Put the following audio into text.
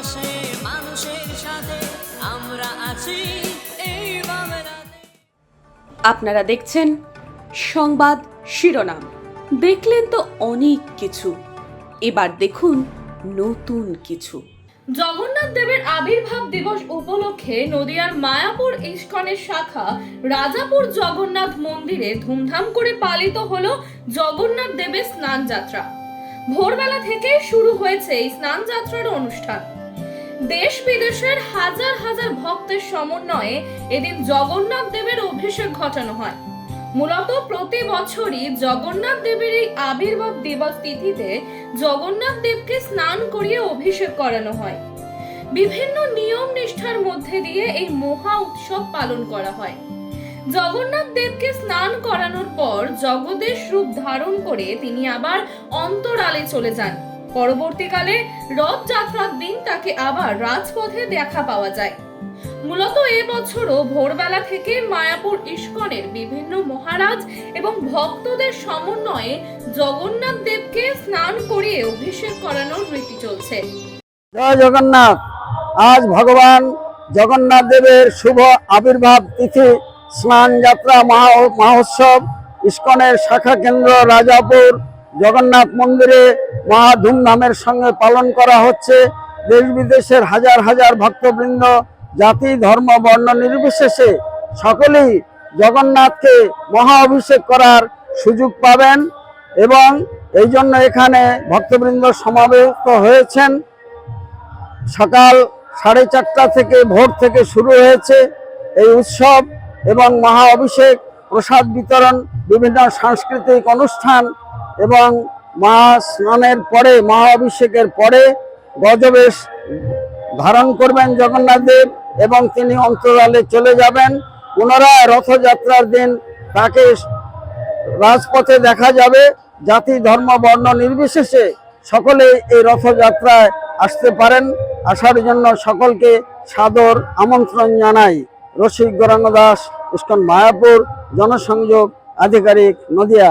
পাশে মানুষের সাথে আমরা আছি। এই আপনারা দেখছেন সংবাদ শিরোনাম। দেখলেন তো অনেক কিছু। এবার দেখুন নতুন কিছু। জগন্নাথ দেবের আবির্ভাব দিবস উপলক্ষে নদিয়ার মায়াপুর ইস্কনের শাখা রাজাপুর জগন্নাথ মন্দিরে ধুমধাম করে পালিত হল জগন্নাথ দেবের স্নান যাত্রা ভোরবেলা থেকে শুরু হয়েছে এই স্নান যাত্রার অনুষ্ঠান। দেশ বিদেশের হাজার হাজার ভক্তের সমন্বয়ে এদিন জগন্নাথ দেবের অভিষেক ঘটানো হয়। মূলত প্রতি বছরই জগন্নাথ দেবের এই আবির্ভাব দিবস তিথিতে জগন্নাথ দেবকে স্নান করিয়ে অভিষেক করানো হয়। বিভিন্ন নিয়ম নিষ্ঠার মধ্যে দিয়ে এই মহা উৎসব পালন করা হয়। জগন্নাথ দেবকে স্নান করানোর পর জগদেশ রূপ ধারণ করে তিনি আবার অন্তরালে চলে যান। পরবর্তীকালে রথযাত্রার দিন তাকে আবার রাজপথে দেখা পাওয়া যায়। মূলত এবছরও ভোরবেলা থেকে মায়াপুর ইস্কনের বিভিন্ন মহারাজ এবং ভক্তদের সমন্বয়ে জগন্নাথ দেবকে স্নান করিয়ে অভিষেক করানোর রীতি চলছে। জয় জগন্নাথ। আজ ভগবান জগন্নাথ দেবের শুভ আবির্ভাব তিথি স্নান যাত্রা মহা মহোৎসব ইস্কনের শাখা কেন্দ্র রাজাপুর জগন্নাথ মন্দিরে মহা ধুমধামের সঙ্গে পালন করা হচ্ছে। দেশ বিদেশের হাজার হাজার ভক্তবৃন্দ, জাতি, ধর্ম, বর্ণ নির্বিশেষে সকলেই জগন্নাথকে মহা অভিষেক করার সুযোগ পাবেন এবং এই জন্য এখানে ভক্তবৃন্দ সমাবেত হয়েছেন। সকাল সাড়ে চারটা থেকে ভোর থেকে শুরু হয়েছে এই উৎসব এবং মহা অভিষেক, প্রসাদ বিতরণ, বিভিন্ন সাংস্কৃতিক অনুষ্ঠান এবং মহা স্নানের পরে মহা অভিষেকের পরে গজবেশ ধারণ করবেন জগন্নাথ দেব এবং তিনি অন্তরালে চলে যাবেন। পুনরায় রথযাত্রার দিন তাকে রাজপথে দেখা যাবে। জাতি, ধর্ম, বর্ণ নির্বিশেষে সকলে এই রথযাত্রায় আসতে পারেন। আসার জন্য সকলকে সাদর আমন্ত্রণ জানাই। রসিক গৌরাঙ্গ দাস ইস্কন মায়াপুর, জনসংযোগ আধিকারিক নদিয়া।